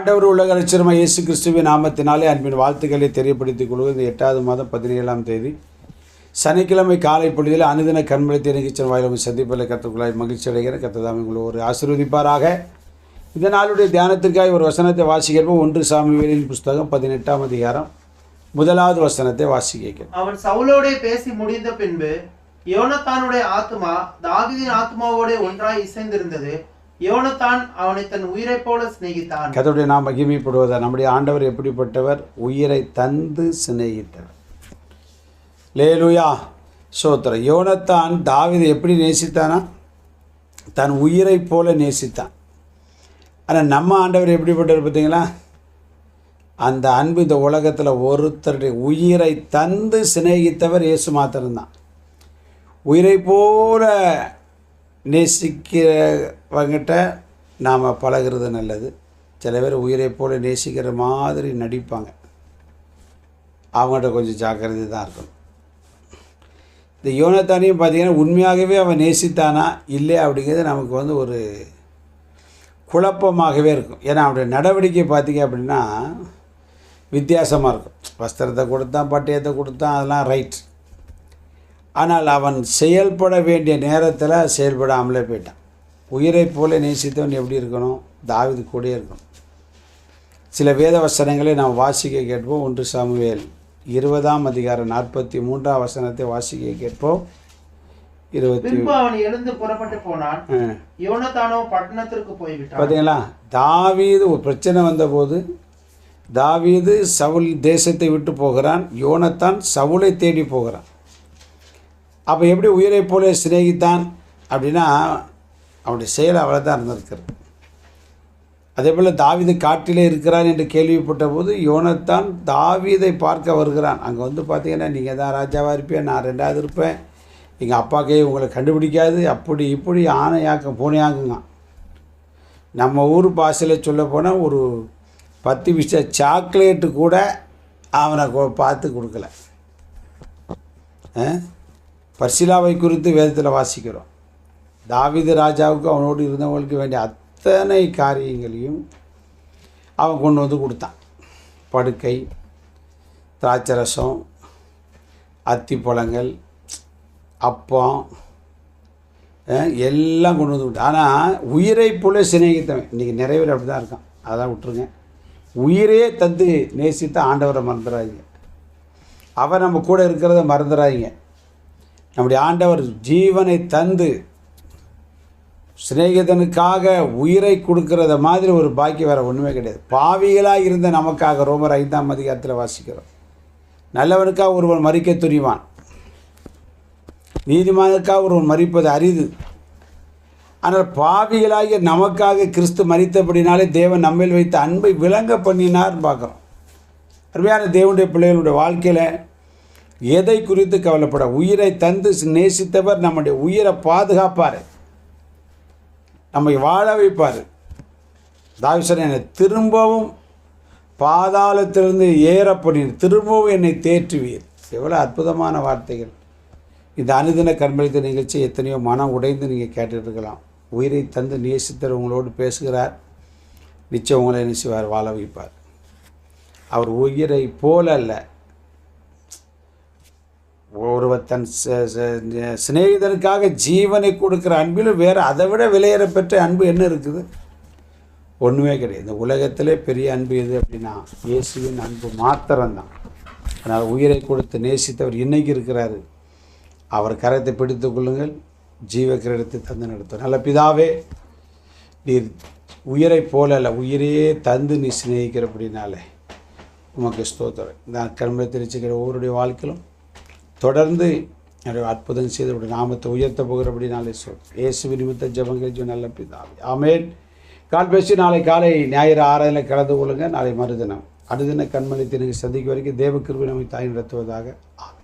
ஆண்டவர் உலக லட்சணமாக இயேசு கிறிஸ்துவின் நாமத்தினாலே அன்பின் வாழ்த்துக்களை தெரியப்படுத்திக் கொள்வது இந்த எட்டாவது மாதம் பதினேழாம் தேதி. சனிக்கிழமை காலை பொழுதில் அனுதின கண்மலை நிகழ்ச்சியின் வாயிலும் சந்திப்பில் கற்றுக்குள்ளாய் மகிழ்ச்சி அடைகிற கத்ததாம் உங்களை ஒரு ஆசீர்வதிப்பாராக. இந்த நாளுடைய தியானத்திற்காக ஒரு வசனத்தை வாசிக்கிறப்போ ஒன்று சாமி வேலின் புஸ்தகம் பதினெட்டாம் அதிகாரம் முதலாவது வசனத்தை வாசிக்க அவன் சவுலோடே பேசி முடிந்த பின்பு யோனத்தானுடைய ஆத்மா தாவிதின் ஆத்மாவோட ஒன்றாய் இசைந்திருந்தது. யோனத்தான் அவனை தன் உயிரை போல சிநேகித்தான். கதவுடைய நாம் மகிமைப்படுவதா? நம்முடைய ஆண்டவர் எப்படிப்பட்டவர்? உயிரை தந்து சிநேகித்தவர். லேலுயா. சோத்திர. யோனத்தான் தாவிதை எப்படி நேசித்தானா? தன் உயிரைப் போல நேசித்தான். ஆனால் நம்ம ஆண்டவர் எப்படிப்பட்டவர் பார்த்தீங்களா? அந்த அன்பு இந்த உலகத்தில் ஒருத்தருடைய உயிரை தந்து சிநேகித்தவர் இயேசு மாத்திரம்தான். உயிரை போல நேசிக்கிறவங்கிட்ட நாம் பழகிறது நல்லது. சில பேர் உயிரை போல நேசிக்கிற மாதிரி நடிப்பாங்க. அவங்ககிட்ட கொஞ்சம் ஜாக்கிரதை தான் இருக்கணும். இந்த யோனத்தானையும் பார்த்தீங்கன்னா உண்மையாகவே அவன் நேசித்தானா இல்லை அப்படிங்கிறது நமக்கு வந்து ஒரு குழப்பமாகவே இருக்கும். ஏன்னா அவனுடைய நடவடிக்கை பார்த்திங்க அப்படின்னா வித்தியாசமாக இருக்கும். வஸ்திரத்தை கொடுத்தான் பட்டயத்தை கொடுத்தான் அதெல்லாம் ரைட் ஆனால் அவன் செயல்பட வேண்டிய நேரத்தில் செயல்படாமலே போயிட்டான். உயிரை போல நேசித்தவன் எப்படி இருக்கணும்? தாவிது கூட இருக்கணும். சில வேத வசனங்களை நாம் வாசிக்க கேட்போம். ஒன்று சாமுவேல் இருபதாம் அதிகாரம் நாற்பத்தி மூன்றாம் வசனத்தை வாசிக்க கேட்போம். பார்த்தீங்களா தாவீது ஒரு பிரச்சனை வந்தபோது தாவீது சவுல் தேசத்தை விட்டு போகிறான். யோனத்தான் சவுலை தேடி போகிறான். அப்போ எப்படி உயிரை போலே சிநேகித்தான் அப்படின்னா அவனுடைய செயல் அவ்வளோ தான் இருந்திருக்கிறது. அதே போல் தாவிது காட்டிலே இருக்கிறான் என்று கேள்விப்பட்ட போது யோனத்தான் தாவிதை பார்க்க வருகிறான். அங்கே வந்து பார்த்தீங்கன்னா நீங்கள் தான் ராஜாவாக இருப்பேன் நான் ரெண்டாவது இருப்பேன். எங்கள் அப்பாக்கே உங்களை கண்டுபிடிக்காது. அப்படி இப்படி ஆணையாக்கம் பூனையாக்குங்க நம்ம ஊர் பாஷையில் சொல்ல போனால் ஒரு பத்து விஷ சாக்லேட்டு கூட அவனை கொ- பார்த்து கொடுக்கல. ஆ? பர்சிலாவை குறித்து வேதத்தில் வாசிக்கிறோம். தாவீது ராஜாவுக்கு அவனோடு இருந்தவங்களுக்கு வேண்டிய அத்தனை காரியங்களையும் அவன் கொண்டு வந்து கொடுத்தான். படுக்கை திராட்சரசம் அத்திப்பழங்கள் அப்பம் எல்லாம் கொண்டு வந்து கொடுத்தான். ஆனால் உயிரை போல சிநேகித்தவன். இன்றைக்கி நிறைய பேர் அப்படி தான் இருக்கான். அதான் விட்டுருங்க. உயிரே தந்து நேசித்த ஆண்டவரை மறந்துடாதீங்க அவன் நம்ம கூட இருக்கிறத மறந்துடாதீங்க நம்முடைய ஆண்டவர் ஜீவனை தந்து சிநேகிதனுக்காக உயிரை கொடுக்கறத மாதிரி ஒரு பாக்கியம் வேறு ஒன்றுமே கிடையாது. பாவிகளாக இருந்த நமக்காக ரோமர் ஐந்தாம் அதிகாரத்தில் வாசிக்கிறோம். நல்லவனுக்காக ஒருவன் மறிக்க துணிவான் நீதிமானுக்காக ஒருவன் மறிப்பது அரிது. ஆனால் பாவிகளாகிய நமக்காக கிறிஸ்து மறித்தபடினாலே தேவன் நம்மில் வைத்த அன்பை விளங்க பண்ணினார்னு பார்க்குறோம். அருமையான தேவனுடைய பிள்ளைகளுடைய வாழ்க்கையில் எதை குறித்து கவலைப்பட? உயிரை தந்து நேசித்தவர் நம்முடைய உயிரை பாதுகாப்பார். நம்மை வாழ வைப்பார். தாவிசர் என்னை திரும்பவும் பாதாளத்திலிருந்து ஏற திரும்பவும் என்னை தேற்றுவீர். எவ்வளோ அற்புதமான வார்த்தைகள். இந்த அனுதின கண்மளித்த நிகழ்ச்சி எத்தனையோ மனம் உடைந்து நீங்கள் கேட்டுருக்கலாம் இருக்கலாம் உயிரை தந்து நேசித்தர் உங்களோடு பேசுகிறார். நிச்சயம் உங்களை என்ன செய்வார்? வாழ வைப்பார். அவர் உயிரை போல அல்ல ஒருவர் தன் ச- ச- சிநேகிதனுக்காக ஜீவனை கொடுக்குற அன்பிலும் வேறு அதை விட விலையேற பெற்ற அன்பு என்ன இருக்குது? ஒன்றுமே கிடையாது. இந்த உலகத்திலே பெரிய அன்பு எது அப்படின்னா இயேசுவின் அன்பு மாத்திரம்தான். அதனால் உயிரை கொடுத்து நேசித்தவர் இன்னைக்கு இருக்கிறாரு. அவர் கரத்தை பிடித்து கொள்ளுங்கள். ஜீவ கிரீடத்தை தந்து நடத்தும் நல்ல பிதாவே நீர் உயிரை போல அல்ல உயிரையே தந்து நீ சிநேகிக்கிற அப்படின்னாலே உமக்கு ஸ்தோத்திரம். இந்த கண்மலை தெரிவிச்சுக்கிற ஒவ்வொருடைய வாழ்க்கையிலும் தொடர்ந்து அற்புதம் செய்து நாமத்தை உயர்த்த போகிறபடினாலே சொல். இயேசு நிமித்த ஜபங்கள் நல்ல பிதாவே. ஆமேன். கால் பேசி நாளை காலை ஞாயிறு ஆறாயில் கலந்து கொள்ளுங்க. நாளை மறுதினம். அடுதின கண்மலை தினக்கு சந்திக்க வரைக்கும் தேவ கிருபை நம்மை தாய் நடத்துவதாக. ஆமென்.